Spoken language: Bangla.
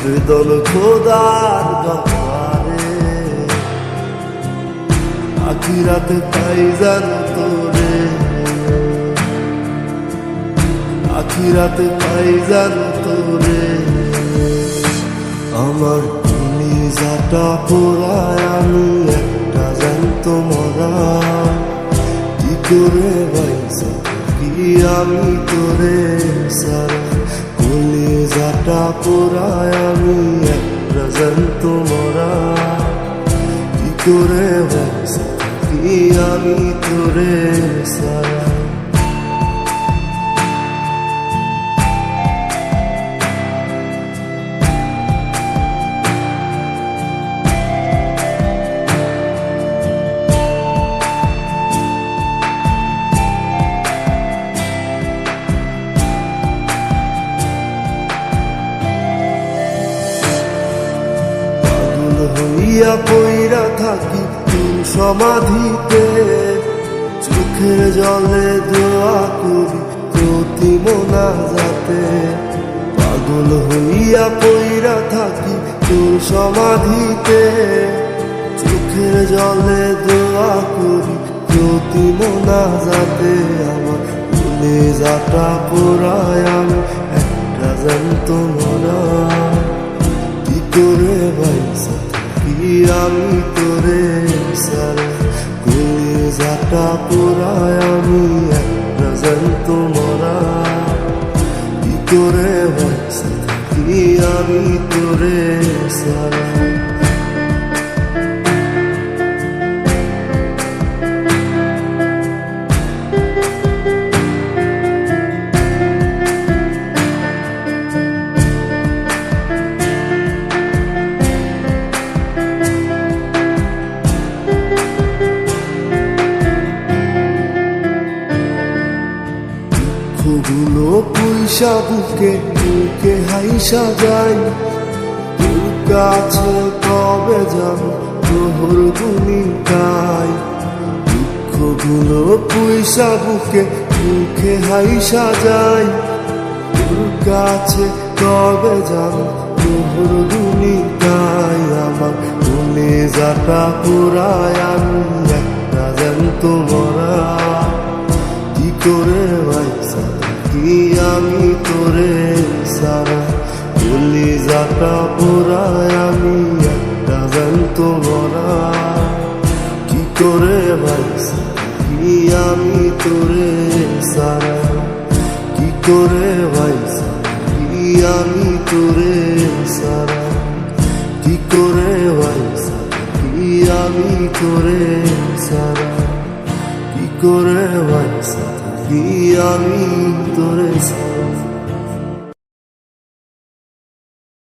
আবেদন খোদার দরবারে। আখিরাতে পাই জানো তোরে। আখিরাতে পাই জানো তোরে। আমার নিজাটা পোড়ায় আমি একটা জানতো মরা। কি করে বাইসা কি আমি তোরে সারা কলিজাটা পোড়ায় আমি এক জানতো মরা কি করে আমি তোরে সারা হইয়া পইরা থাকি তোর সমাধিতে। চোখের জলে দোয়া করি প্রতি মোনা যাতে পাগল হইয়া পইরা থাকি তোর সমাধিতে। চোখের জলে দোয়া করি প্রতি মোনা যাতে আমার ভুলে যাটা পোড়ায় আমি, একটা জানত মরা আমি তোরে সারা কলিজাটা পুরায় আমি একটা জানত মরা। কি করে আমি তোরে সারা দুঃখগুলো পয়সা বুকে বুকে হাইসা যাই কাছে কবে যাব তোহর গুনি গাই দুঃখগুলো পয়সা বুকে বুকে হাইসা যাই কাছে কবে যাব তোহর গুনি গাই আমার মনে যাটা পুরায় আমি একটা জ্যান্ত মরা। কি করে পোড়ায় আমি একটা জানত মরা কি করে ভাইসা কি আমি তোরে সারা? কি করে ভাইসা কি আমি তোরে সারা? কি করে ভাইসা কি আমি তোরে সারা? কি করে ভাইসা কি আমি তোরে সারা?